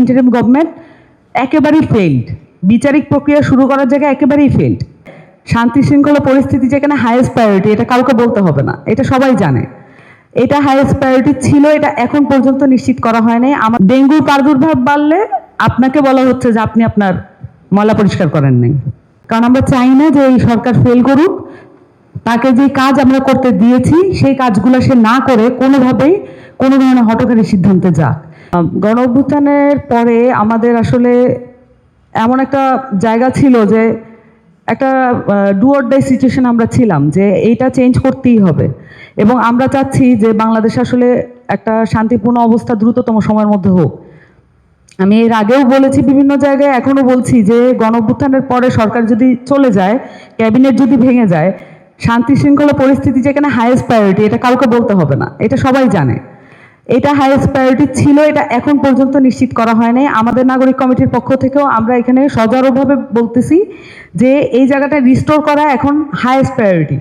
Interim government একেবারেই field বিচারিক প্রক্রিয়া শুরু করার জায়গায় একেবারেই ফেইল্ড শান্তি শৃঙ্খলা পরিস্থিতি যেখানে হাইয়েস্ট প্রায়োরিটি এটা কাউকে বলতে হবে না। এটা সবাই জানে। এটা হাইয়েস্ট প্রায়োরিটি ছিল, এটা এখন পর্যন্ত নিশ্চিত করা হয় নাই। আমার ডেঙ্গুর প্রাদুর্ভাব বাড়লে আপনাকে বলা হচ্ছে যে আপনি আপনার ময়লা পরিষ্কার করেন নাই। কারণ আমরা চাই না যে এই সরকার ফেল করুক। তাকে যে কাজ আমরা করতে দিয়েছি, সেই কাজগুলো সে না করে কোনোভাবেই কোনো ধরনের হটকারী সিদ্ধান্তে যাক। গণ অভ্যুত্থানের পরে আমাদের আসলে এমন একটা জায়গা ছিল যে একটা ডু অর ডাই সিচুয়েশন আমরা ছিলাম যে এইটা চেঞ্জ করতেই হবে। এবং আমরা চাচ্ছি যে বাংলাদেশ আসলে একটা শান্তিপূর্ণ অবস্থা দ্রুততম সময়ের মধ্যে হোক। আমি এর আগেও বলেছি বিভিন্ন জায়গায়, এখনও বলছি যে গণ অভ্যুত্থানের পরে সরকার যদি চলে যায়, ক্যাবিনেট যদি ভেঙে যায় শান্তি শৃঙ্খলা পরিস্থিতি যেখানে হাইয়েস্ট প্রায়োরিটি এটা কাউকে বলতে হবে না। এটা সবাই জানে। এটা হাইয়েস্ট প্রায়োরিটি ছিল, এটা এখন পর্যন্ত নিশ্চিত করা হয় নাই। আমাদের নাগরিক কমিটির পক্ষ থেকেও আমরা এখানে সজারোভাবে বলতেছি যে এই জায়গাটা রিস্টোর করা এখন হাইয়েস্ট প্রায়োরিটি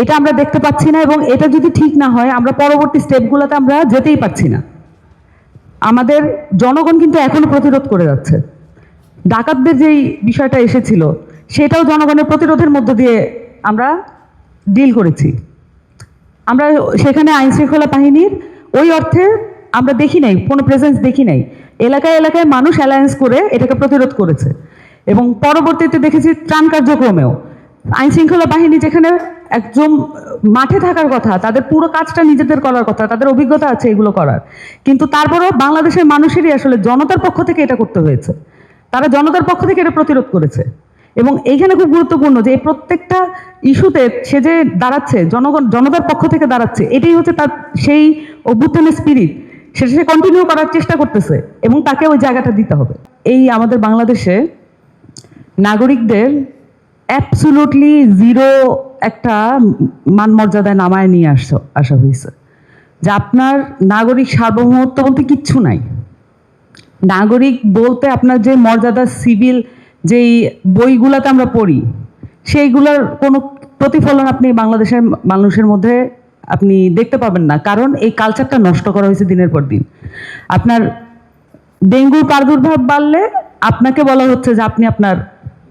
এটা আমরা দেখতে পাচ্ছি না এবং এটা যদি ঠিক না হয়, আমরা পরবর্তী স্টেপগুলোতে আমরা যেতেই পারছি না। আমাদের জনগণ কিন্তু এখনও প্রতিরোধ করে যাচ্ছে। ডাকাতদের যেই বিষয়টা এসেছিল, সেটাও জনগণের প্রতিরোধের মধ্য দিয়ে আমরা ডিল করেছি। আমরা সেখানে আইনশৃঙ্খলা বাহিনীর ওই অর্থে আমরা দেখি নাই, কোনো প্রেজেন্স দেখি নাই। এলাকায় এলাকায় মানুষ অ্যালায়েন্স করে এটাকে প্রতিরোধ করেছে। এবং পরবর্তীতে দেখেছি ত্রাণ কার্যক্রমেও। আইন শৃঙ্খলা বাহিনী যেখানে একদম মাঠে থাকার কথা, তাদের পুরো কাজটা নিজেদের করার কথা, তাদের অভিজ্ঞতা আছে এগুলো করার। কিন্তু তারপরেও বাংলাদেশের মানুষেরই আসলে জনতার পক্ষ থেকে এটা করতে হয়েছে। তারা জনতার পক্ষ থেকে এটা প্রতিরোধ করেছে। এবং এইখানে খুব গুরুত্বপূর্ণ যে এই প্রত্যেকটা ইস্যুতে সে যে দাঁড়াচ্ছে, জনগণ, জনতার পক্ষ থেকে দাঁড়াচ্ছে, এটাই হচ্ছে তার সেই অভ্যুত্থানের স্পিরিট সেটা সে কন্টিনিউ করার চেষ্টা করতেছে এবং তাকে ওই জায়গাটা দিতে হবে। এই আমাদের বাংলাদেশে নাগরিকদের অ্যাবসুলুটলি জিরো একটা মান মর্যাদায় নামায় নিয়ে আসা আসা হয়েছে। যে আপনার নাগরিক সার্বভৌমত্ব বলতে কিচ্ছু নাই। নাগরিক বলতে আপনার যে মর্যাদা সিভিল যেই বইগুলাতে আমরা পড়ি, সেইগুলোর কোনো প্রতিফলন আপনি বাংলাদেশের মানুষের মধ্যে আপনি দেখতে পাবেন না। কারণ এই কালচারটা নষ্ট করা হয়েছে দিনের পর দিন। আপনার ডেঙ্গুর প্রাদুর্ভাব বাড়লে আপনাকে বলা হচ্ছে যে আপনি আপনার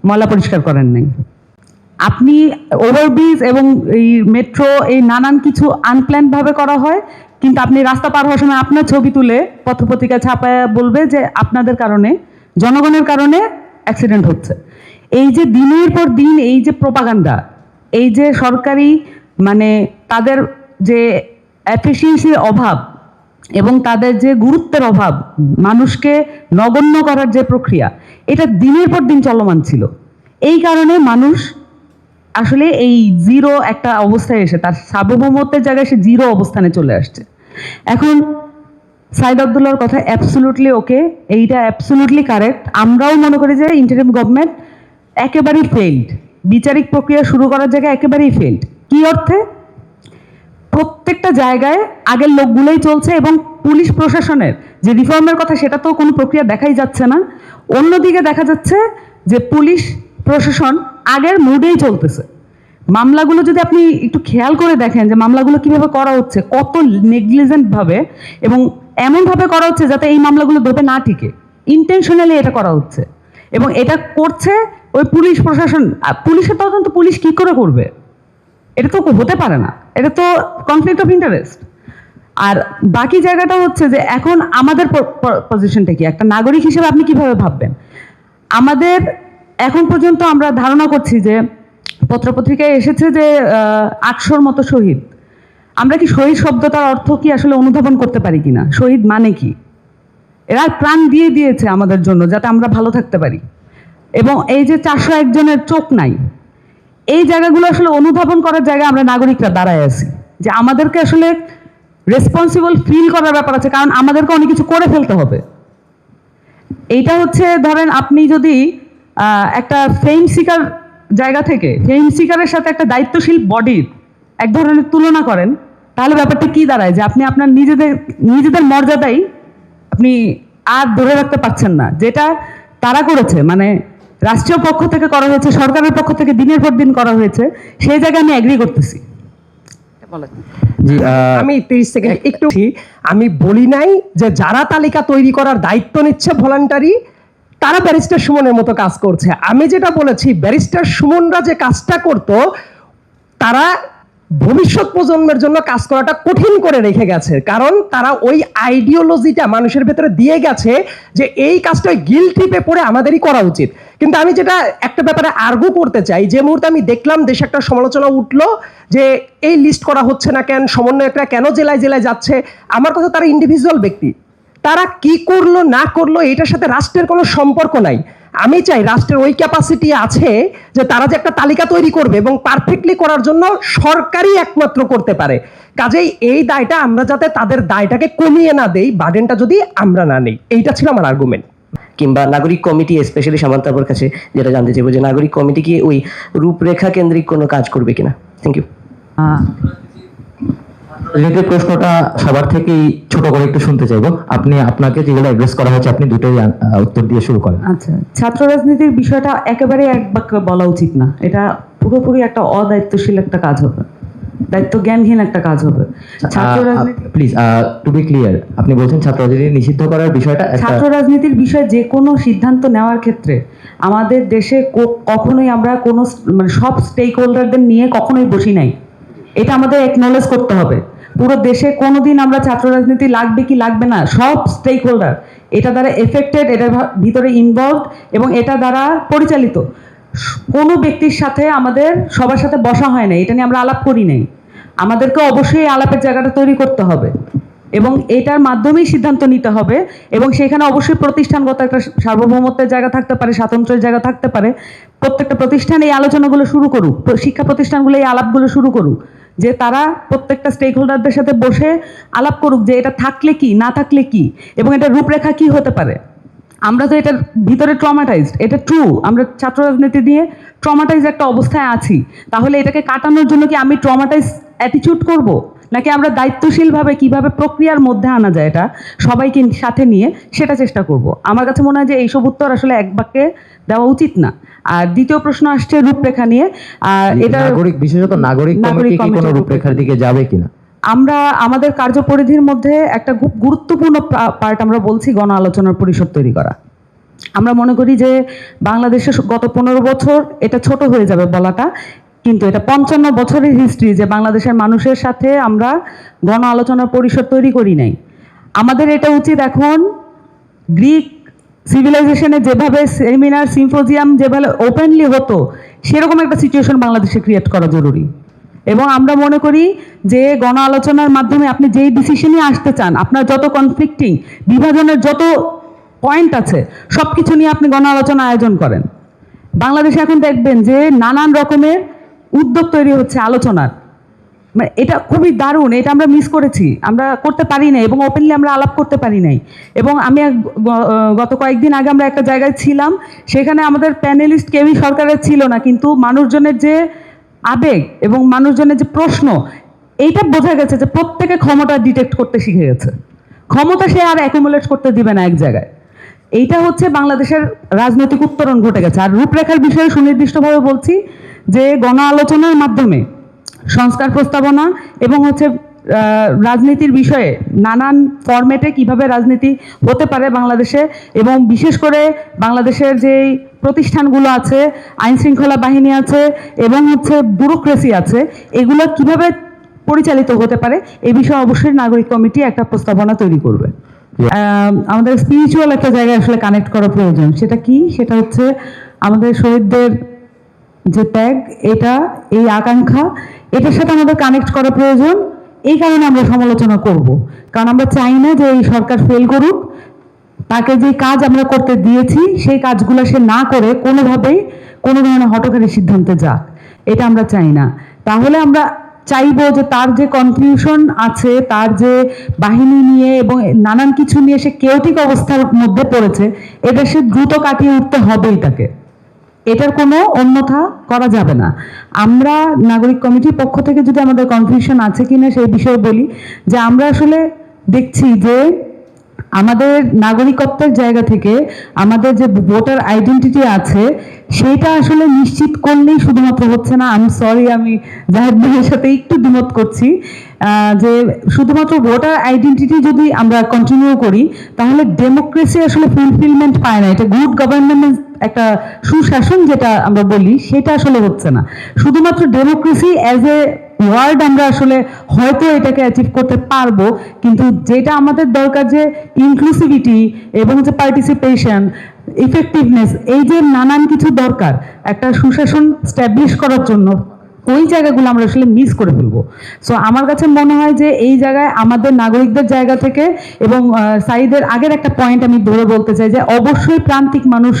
ময়লা পরিষ্কার করেন নাই। আপনি ওভারব্রিজ এবং এই মেট্রো এই নানান কিছু আনপ্ল্যান ভাবে করা হয়, কিন্তু আপনি রাস্তা পার হওয়ার সময় আপনার ছবি তুলে পত্রপত্রিকা ছাপায় বলবে যে আপনাদের কারণে, জনগণের কারণে অ্যাক্সিডেন্ট হচ্ছে। এই যে দিনের পর দিন, এই যে প্রপাগান্ডা এই যে সরকারি মানে তাদের যে এফিসিয়েন্সির অভাব এবং তাদের যে গুরুত্বের অভাব, মানুষকে নগণ্য করার যে প্রক্রিয়া, এটা দিনের পর দিন চলমান ছিল। এই কারণে মানুষ আসলে এই জিরো একটা অবস্থায় এসে, তার সার্বভৌমত্বের জায়গায় সে জিরো অবস্থানে চলে আসছে। এখন সাইদ আবদুল্লাহর কথা অ্যাবসুলুটলি ওকে এইটা অ্যাবসুলুটলি কারেক্ট আমরাও মনে করি যে ইন্টারিম গভর্নমেন্ট একেবারেই ফেইল্ড বিচারিক প্রক্রিয়া শুরু করার জায়গায় একেবারেই ফেইল্ড কি অর্থে? প্রত্যেকটা জায়গায় আগের লোকগুলোই চলছে এবং পুলিশ প্রশাসনের যে রিফর্মের কথা সেটা তো কোনো প্রক্রিয়া দেখাই যাচ্ছে না। অন্যদিকে দেখা যাচ্ছে যে পুলিশ প্রশাসন আগের মুডেই চলতেছে। মামলাগুলো যদি আপনি একটু খেয়াল করে দেখেন যে মামলাগুলো কীভাবে করা হচ্ছে, কত নেগলিজেন্টভাবে এবং এমনভাবে করা হচ্ছে যাতে এই মামলাগুলো ধোপে না টিকে। ইন্টেনশনালি এটা করা হচ্ছে এবং এটা করছে ওই পুলিশ প্রশাসন পুলিশের তদন্ত পুলিশ কি করে করবে? এটা তো হতে পারে না। এটা তো কনফ্লিক্ট অফ ইন্টারেস্ট আর বাকি জায়গাটা হচ্ছে যে এখন আমাদের পজিশনটা কি? একটা নাগরিক হিসেবে আপনি কীভাবে ভাববেন? আমাদের এখন পর্যন্ত আমরা ধারণা করছি যে পত্রপত্রিকায় এসেছে যে আটশোর মতো শহীদ। আমরা কি শহীদ শব্দটার অর্থ কি আসলে অনুধাবন করতে পারি কিনা? শহীদ মানে কি? এরা প্রাণ দিয়ে দিয়েছে আমাদের জন্য যাতে আমরা ভালো থাকতে পারি। এবং এই যে চারশো একজনের চোখ নাই এই জায়গাগুলো আসলে অনুধাবন করার জায়গায় আমরা নাগরিকরা দাঁড়ায় আছি। যে আমাদেরকে আসলে রেসপন্সিবল ফিল করার ব্যাপার আছে, কারণ আমাদেরকে অনেক কিছু করে ফেলতে হবে। এইটা হচ্ছে, ধরেন আপনি যদি একটা ফেম সিকার জায়গা থেকে ফেম সিকারের সাথে একটা দায়িত্বশীল বডির এক ধরনের তুলনা করেন, তাহলে ব্যাপারটা কি দাঁড়ায়? যে আপনি আপনার নিজেদের নিজেদের মর্যাদাই আপনি আর ধরে রাখতে পারছেন না, যেটা তারা করেছে। মানে রাষ্ট্রীয় পক্ষ থেকে করা হয়েছে সরকারের পক্ষ থেকে দিনের পর দিন করা হয়েছে সেই জায়গায় আমি অ্যাগ্রি করতেছি। আমি তিরিশ সেকেন্ড একটু আমি বলি নাই যে যারা তালিকা তৈরি করার দায়িত্ব নিচ্ছে ভলান্টারি তারা ব্যারিস্টার সুমনের মতো কাজ করছে। আমি যেটা বলেছি ব্যারিস্টার সুমনরা যে কাজটা করত তারা ভবিষ্যৎ প্রজন্মের জন্য কাজ করাটা কঠিন করে রেখে গেছে। কারণ তারা ওই আইডিওলজিটা মানুষের ভেতরে দিয়ে গেছে যে এই কাজটা গিল ট্রিপে পড়ে আমাদেরই করা উচিত। কিন্তু আমি যেটা একটা ব্যাপারে আর্গু করতে চাই, যে মুহূর্তে আমি দেখলাম দেশে একটা সমালোচনা উঠল যে এই লিস্ট করা হচ্ছে না কেন, সমন্বয়করা কেন জেলায় জেলায় যাচ্ছে? আমার কথা তারা ইন্ডিভিজুয়াল ব্যক্তি। তারা কি করল, না করল, এটার সাথে রাষ্ট্রের কোনো সম্পর্ক নাই। আমি চাই রাষ্ট্রের ওই ক্যাপাসিটি আছে যে তারা যে একটা তালিকা তৈরি করবে এবং পারফেক্টলি করার জন্য সরকারই একমাত্র করতে পারে। কাজেই এই দায়টা আমরা যাতে তাদের দায়টাকে কমিয়ে না দেই বার্ডেনটা যদি আমরা না নেই। এইটা ছিল আমার আর্গুমেন্ট কিংবা নাগরিক কমিটি স্পেশালি সামান্তাপুর কাছে যেটা জানতে চাইব যে নাগরিক কমিটি কি ওই রূপরেখা কেন্দ্রিক কোনো কাজ করবে কিনা? থ্যাংক ইউ রিলেটেড প্রশ্নটা সবার থেকেই ছোট করে একটু শুনতে চাইব আপনি আপনাকে যেগুলো অ্যাড্রেস করা হয়েছে আপনি দুটোই উত্তর দিয়ে শুরু করেন। আচ্ছা ছাত্র রাজনীতির বিষয়টা একেবারে এক বাক্যে বলা উচিত না। এটা পুরোপুরি একটা অদায়িত্বশীল একটা কাজ হবে। দায়িত্ব জ্ঞানহীন একটা কাজ হবে। ছাত্র রাজনীতি প্লিজ টু বি ক্লিয়ার আপনি বলছেন ছাত্র রাজনীতি নিষিদ্ধ করার বিষয়টা ছাত্র রাজনীতির বিষয়ে যে কোনো সিদ্ধান্ত নেওয়ার ক্ষেত্রে আমাদের দেশে কখনোই আমরা কোনো মানে সব স্টেক হোল্ডারদের নিয়ে কখনোই বসি নাই। এটা আমাদের একনলেজ করতে হবে। পুরো দেশে কোনোদিন আমরা ছাত্র রাজনীতি লাগবে কি লাগবে না, সব স্টেক হোল্ডার এটা দ্বারা এফেক্টেড এটার ভিতরে ইনভলভ এবং এটা দ্বারা পরিচালিত। কোনো ব্যক্তির সাথে আমাদের সবার সাথে বসা হয় না, এটা নিয়ে আমরা আলাপ করি নাই। আমাদেরকে অবশ্যই আলাপের জায়গাটা তৈরি করতে হবে এবং এটার মাধ্যমেই সিদ্ধান্ত নিতে হবে এবং সেখানে অবশ্যই প্রতিষ্ঠানগত একটা সার্বভৌমত্বের জায়গা থাকতে পারে স্বাতন্ত্র্যের জায়গা থাকতে পারে। প্রত্যেকটা প্রতিষ্ঠান এই আলোচনাগুলো শুরু করুক, শিক্ষা প্রতিষ্ঠানগুলো এই আলাপগুলো শুরু করুক। যে তারা প্রত্যেকটা স্টেক হোল্ডারদের সাথে বসে আলাপ করুক যে এটা থাকলে কি, না থাকলে কি, এবং এটা রূপরেখা কি হতে পারে। আমরা তো এটার ভিতরে ট্রমাটাইজড এটা ট্রু আমরা ছাত্র রাজনীতি দিয়ে ট্রমাটাইজ একটা অবস্থায় আছি। তাহলে এটাকে কাটানোর জন্য কি আমি ট্রমাটাইজ অ্যাটিটিউড করব? নাকি আমরা দায়িত্বশীলভাবে কীভাবে প্রক্রিয়ার মধ্যে আনা যায় এটা সবাইকে সাথে নিয়ে সেটা চেষ্টা করব। আমার কাছে মনে হয় যে এইসব উত্তর আসলে এক বাক্যে দেওয়া উচিত না। আর দ্বিতীয় প্রশ্ন আসছে রূপরেখা নিয়ে আর এটা নাগরিক বিশেষত নাগরিক নাগরিক কমিটি কোনো রূপরেখার দিকে যাবে কিনা? আমরা আমাদের কার্যপরিধির মধ্যে একটা খুব গুরুত্বপূর্ণ পার্ট আমরা বলছি গণ আলোচনার পরিষদ তৈরি করা। আমরা মনে করি যে বাংলাদেশে গত পনেরো বছর এটা ছোট হয়ে যাবে বলাটা, কিন্তু এটা পঞ্চান্ন বছরের হিস্ট্রি যে বাংলাদেশের মানুষের সাথে আমরা গণ আলোচনার পরিষদ তৈরি করি নাই। আমাদের এটা উচিত এখন গ্রিক সিভিলাইজেশনে যেভাবে সেমিনার সিম্পোজিয়াম যেভাবে ওপেনলি হতো, সেরকম একটা সিচুয়েশন বাংলাদেশে ক্রিয়েট করা জরুরি। এবং আমরা মনে করি যে গণ আলোচনার মাধ্যমে আপনি যেই ডিসিশনই আসতে চান, আপনার যত কনফ্লিক্টিং বিভাজনের যত পয়েন্ট আছে সব কিছু নিয়ে আপনি গণ আলোচনা আয়োজন করেন। বাংলাদেশে এখন দেখবেন যে নানান রকমের উদ্যোগ তৈরি হচ্ছে আলোচনার। মানে এটা খুবই দারুণ, এটা আমরা মিস করেছি, আমরা করতে পারি নাই এবং ওপেনলি আমরা আলাপ করতে পারি নাই। এবং আমি গত কয়েকদিন আগে আমরা একটা জায়গায় ছিলাম, সেখানে আমাদের প্যানেলিস্ট কেউই সরকারের ছিল না, কিন্তু মানুষজনের যে আবেগ এবং মানুষজনের যে প্রশ্ন, এইটা বোঝা গেছে যে প্রত্যেকে ক্ষমতা ডিটেক্ট করতে শিখে গেছে। ক্ষমতা সে আর অ্যাকুমুলেট করতে দিবে না এক জায়গায়। এইটা হচ্ছে বাংলাদেশের রাজনৈতিক উত্তরণ ঘটে গেছে। আর রূপরেখার বিষয়ে সুনির্দিষ্টভাবে বলছি যে গণ আলোচনার মাধ্যমে সংস্কার প্রস্তাবনা এবং হচ্ছে রাজনীতির বিষয়ে নানান ফরম্যাটে কীভাবে রাজনীতি হতে পারে বাংলাদেশে এবং বিশেষ করে বাংলাদেশের যে প্রতিষ্ঠানগুলো আছে আইন শৃঙ্খলা বাহিনী আছে এবং হচ্ছে ব্যুরোক্রেসি আছে এগুলো কীভাবে পরিচালিত হতে পারে এই বিষয়ে অবশ্যই নাগরিক কমিটি একটা প্রস্তাবনা তৈরি করবে। আমাদের স্পিরিচুয়াল একটা জায়গায় আসলে কানেক্ট করা প্রয়োজন। সেটা কি? সেটা হচ্ছে আমাদের শহীদদের যে ত্যাগ এটা এই আকাঙ্ক্ষা এটার সাথে আমাদের কানেক্ট করা প্রয়োজন। এই কারণে আমরা সমালোচনা করব। কারণ আমরা চাই না যে এই সরকার ফেল করুক তাকে যে কাজ আমরা করতে দিয়েছি, সেই কাজগুলো সে না করে কোনোভাবেই কোনো ধরনের হটকারী সিদ্ধান্তে যাক। এটা আমরা চাই না। তাহলে আমরা চাইব যে তার যে কনফিউশন আছে, তার যে বাহিনী নিয়ে এবং নানান কিছু নিয়ে সে কেওটিক অবস্থার মধ্যে পড়েছে, এটা সে দ্রুত কাটিয়ে উঠতে হবেই তাকে। এটার কোনো অন্যথা করা যাবে না। আমরা নাগরিক কমিটির পক্ষ থেকে যদি আমাদের কনফিউশন আছে কিনা সেই বিষয়ে বলি যে আমরা আসলে দেখছি যে আমাদের নাগরিকত্বের জায়গা থেকে আমাদের যে ভোটার আইডেন্টিটি আছে, সেটা আসলে নিশ্চিত করলেই শুধুমাত্র হচ্ছে না আমি সরি আমি জাহেদ ভাইয়ের সাথে একটু দ্বিমত করছি যে শুধুমাত্র ভোটার আইডেন্টিটি যদি আমরা কন্টিনিউ করি, তাহলে ডেমোক্রেসি আসলে ফুলফিলমেন্ট পায় না, এটা গুড গভর্নমেন্ট একটা সুশাসন যেটা আমরা বলি, সেটা আসলে হচ্ছে না। শুধুমাত্র ডেমোক্রেসি অ্যাজ এ ওয়ার্ড আমরা আসলে হয়তো এটাকে অ্যাচিভ করতে পারব, কিন্তু যেটা আমাদের দরকার যে ইনক্লুসিভিটি এবং যে পার্টিসিপেশন ইফেক্টিভনেস এই যে নানান কিছু দরকার, একটা সুশাসন স্ট্যাবলিশ করার জন্য ওই জায়গাগুলো আমরা আসলে মিস করে ফেলব। সো আমার কাছে মনে হয় যে এই জায়গায় আমাদের নাগরিকদের জায়গা থেকে এবং সাইদের আগের একটা পয়েন্ট আমি ধরে বলতে চাই যে অবশ্যই প্রান্তিক মানুষ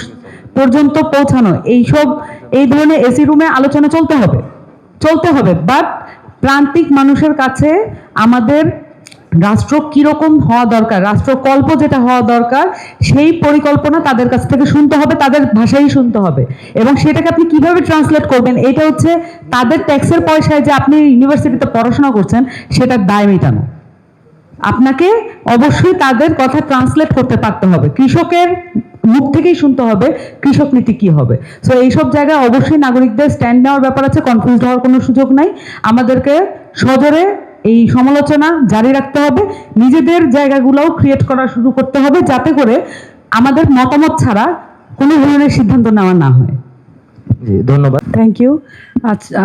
পর্যন্ত পৌঁছানো। এইসব, এই ধরনের এসি রুমে আলোচনা চলতে হবে। চলতে হবে। বাট প্রান্তিক মানুষের কাছে আমাদের রাষ্ট্র কীরকম হওয়া দরকার, রাষ্ট্রকল্প যেটা হওয়া দরকার, সেই পরিকল্পনা তাদের কাছ থেকে শুনতে হবে, তাদের ভাষাই শুনতে হবে। এবং সেটাকে আপনি কীভাবে ট্রান্সলেট করবেন, এটা হচ্ছে তাদের ট্যাক্সের পয়সায় যে আপনি ইউনিভার্সিটিতে পড়াশোনা করছেন, সেটার দায় মেটানো। আপনাকে অবশ্যই তাদের কথা ট্রান্সলেট করতে পারতে হবে। কৃষকের মুখ থেকেই শুনতে হবে কৃষক নীতি কি হবে। সো এইসব জায়গায় অবশ্যই নাগরিকদের স্ট্যান্ড নেওয়ার ব্যাপার আছে কনফিউজ হওয়ার কোনো সুযোগ নাই। আমাদেরকে সজোরে এই সমালোচনা জারি রাখতে হবে। নিজেদের জায়গাগুলোও ক্রিয়েট করা শুরু করতে হবে যাতে করে আমাদের মতামত ছাড়া কোনো ধরনের সিদ্ধান্ত নেওয়া না হয়। জি ধন্যবাদ। থ্যাংক ইউ আচ্ছা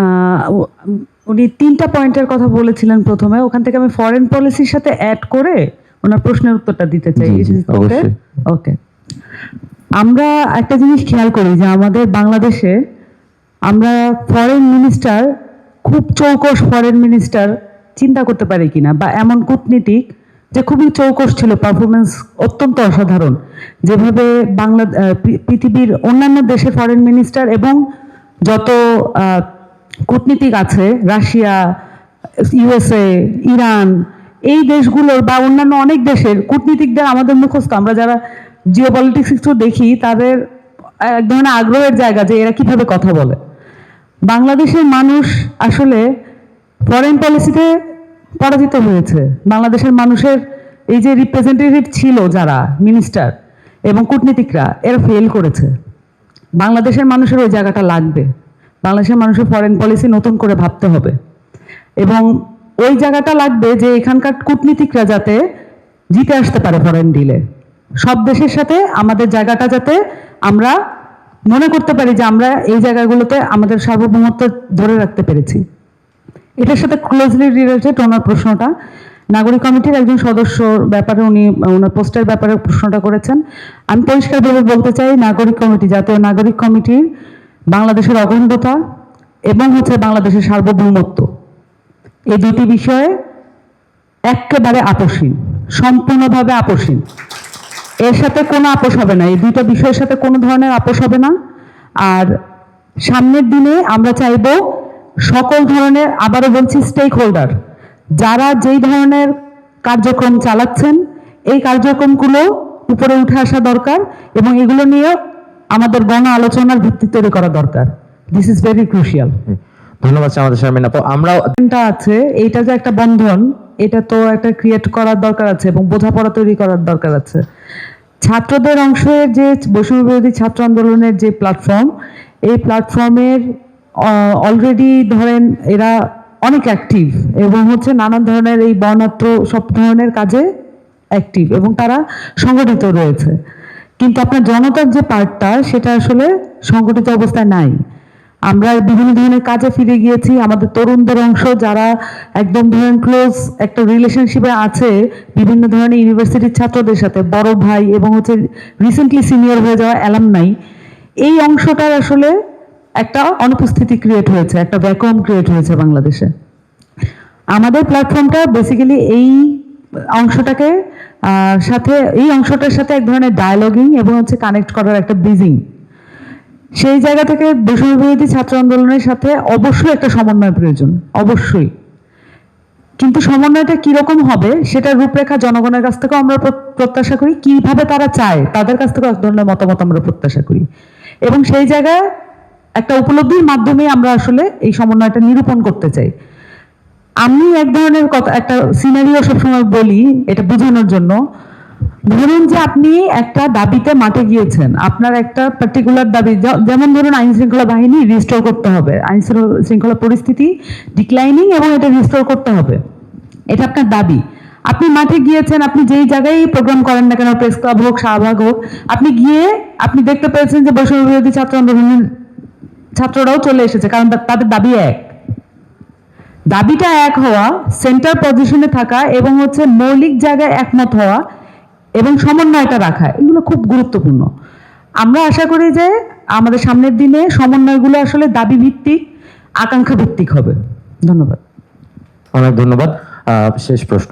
উনি তিনটা পয়েন্টের কথা বলেছিলেন প্রথমে। ওখান থেকে আমি ফরেন পলিসির সাথে অ্যাড করে ওনার প্রশ্নের উত্তরটা দিতে চাই। ওকে আমরা একটা জিনিস খেয়াল করি যে আমাদের বাংলাদেশে আমরা ফরেন মিনিস্টার খুব চৌকস ফরেন মিনিস্টার চিন্তা করতে পারি কিনা বা এমন কূটনীতিক যে খুবই চৌকস ছিল পারফরমেন্স অত্যন্ত অসাধারণ। যেভাবে বাংলা পৃথিবীর অন্যান্য দেশের ফরেন মিনিস্টার এবং যত কূটনীতিক আছে, রাশিয়া ইউএসএ ইরান, এই দেশগুলোর বা অন্যান্য অনেক দেশের কূটনীতিকদের আমাদের মুখস্থ। আমরা যারা জিও পলিটিক্স একটু দেখি, তাদের এক ধরনের আগ্রহের জায়গা যে এরা কীভাবে কথা বলে। বাংলাদেশের মানুষ আসলে ফরেন পলিসিতে পরাজিত হয়েছে। বাংলাদেশের মানুষের এই যে রিপ্রেজেন্টেটিভ ছিল যারা মিনিস্টার এবং কূটনীতিকরা, এরা ফেল করেছে। বাংলাদেশের মানুষের ওই জায়গাটা লাগবে। বাংলাদেশের মানুষের ফরেন পলিসি নতুন করে ভাবতে হবে। এবং ওই জায়গাটা লাগবে যে এখানকার কূটনীতিকরা যাতে জিতে আসতে পারে ফরেন ডিলে সব দেশের সাথে আমাদের জায়গাটা যাতে আমরা মনে করতে পারি যে আমরা এই জায়গাগুলোতে আমাদের সার্বভৌমত্ব ধরে রাখতে পেরেছি। এটার সাথে ক্লোজলি রিলেটেড ওনার প্রশ্নটা। নাগরিক কমিটির একজন সদস্যর ব্যাপারে উনি, ওনার পোস্টের ব্যাপারে প্রশ্নটা করেছেন। আমি পরিষ্কারভাবে বলতে চাই, নাগরিক কমিটি, জাতীয় নাগরিক কমিটির বাংলাদেশের অখণ্ডতা এবং হচ্ছে বাংলাদেশের সার্বভৌমত্ব। এই দুটি বিষয়ে একেবারে আপোষহীন, সম্পূর্ণভাবে আপোষহীন। এর সাথে কোনো আপোষ হবে না, এই দুটো বিষয়ের সাথে কোনো ধরনের আপোষ হবে না। আর সামনের দিনে আমরা চাইব সকল ধরনের, আবারও বলছি স্টেক হোল্ডার যারা যেই ধরনের কার্যক্রম চালাচ্ছেন, এই কার্যক্রমগুলো উপরে উঠে আসা দরকার এবং এগুলো নিয়ে আমাদের গণ আলোচনার ভিত্তি তৈরি করা দরকার। দিস ইজ ভেরি ক্রুশিয়াল ধন্যবাদ আমাদের শারমিন আপু আমরাও আছে এইটা যে একটা বন্ধন এটা তো একটা ক্রিয়েট করার দরকার আছে এবং বোঝাপড়া তৈরি করার দরকার আছে। ছাত্রদের অংশের যে বৈষম্য বিরোধী ছাত্র আন্দোলনের যে প্ল্যাটফর্ম এই প্ল্যাটফর্মের অলরেডি ধরেন এরা অনেক অ্যাক্টিভ এবং হচ্ছে নানান ধরনের এই বর্ণাত্র সব ধরনের কাজে অ্যাক্টিভ এবং তারা সংগঠিত রয়েছে। কিন্তু আপনার জনতার যে পার্টটা, সেটা আসলে সংগঠিত অবস্থায় নাই। আমরা বিভিন্ন ধরনের কাজে ফিরে গিয়েছি। আমাদের তরুণদের অংশ যারা একদম ধরেন ক্লোজ একটা রিলেশনশিপে আছে, বিভিন্ন ধরনের ইউনিভার্সিটির ছাত্রদের সাথে, বড় ভাই এবং হচ্ছে রিসেন্টলি সিনিয়র হয়ে যাওয়া অ্যালাম নাই এই অংশটার আসলে একটা অনুপস্থিতি ক্রিয়েট হয়েছে, একটা ভ্যাকুয়াম ক্রিয়েট হয়েছে বাংলাদেশে। আমাদের প্ল্যাটফর্মটা বেসিক্যালি এই অংশটাকে আহ, সাথে এই অংশটার সাথে এক ধরনের ডায়ালগিং এবং হচ্ছে কানেক্ট করার একটা ব্রিজিং সেই জায়গা থেকে বৈষম্য বিরোধী ছাত্র আন্দোলনের সাথে অবশ্যই একটা সমন্বয় প্রয়োজন অবশ্যই। কিন্তু সমন্বয়টা কীরকম হবে সেটা রূপরেখা জনগণের কাছ থেকেও আমরা প্রত্যাশা করি কীভাবে তারা চায় তাদের কাছ থেকেও এক ধরনের মতামত আমরা প্রত্যাশা করি। এবং সেই জায়গায় একটা উপলব্ধির মাধ্যমে আমরা আসলে এই সমন্বয়টা নিরূপণ করতে চাই। আমি এক ধরনের কথা, একটা সিনারিও সবসময় বলি এটা বোঝানোর জন্য। ধরুন যে আপনি একটা দাবিতে মাঠে গিয়েছেন। আপনার একটা পার্টিকুলার দাবি যেমন ধরুন আইন শৃঙ্খলা বাহিনী রিস্টোর করতে হবে। আইন শৃঙ্খলা- পরিস্থিতি ডিক্লাইনিং এবং এটা রিস্টোর করতে হবে। এটা আপনার দাবি। আপনি মাঠে গিয়েছেন, আপনি যেই জায়গায় প্রোগ্রাম করেন না কেন প্রেস ক্লাব হোক, শাহবাগ হোক, আপনি গিয়ে আপনি দেখতে পেয়েছেন যে বৈষম্য বিরোধী ছাত্র আন্দোলনের ছাত্ররাও চলে এসেছে, কারণ তাদের দাবি এক। দাবিটা এক হওয়া সেন্টার পজিশনে থাকা এবং হচ্ছে মৌলিক জায়গায় একমত হওয়া এবং সমন্বয়টা রাখা, এগুলো খুব গুরুত্বপূর্ণ। আমরা আশা করি যে আমাদের সামনের দিনে সমন্বয়গুলো আসলে দাবি ভিত্তিক আকাঙ্ক্ষা ভিত্তিক হবে। ধন্যবাদ। অনেক ধন্যবাদ। শেষ প্রশ্ন।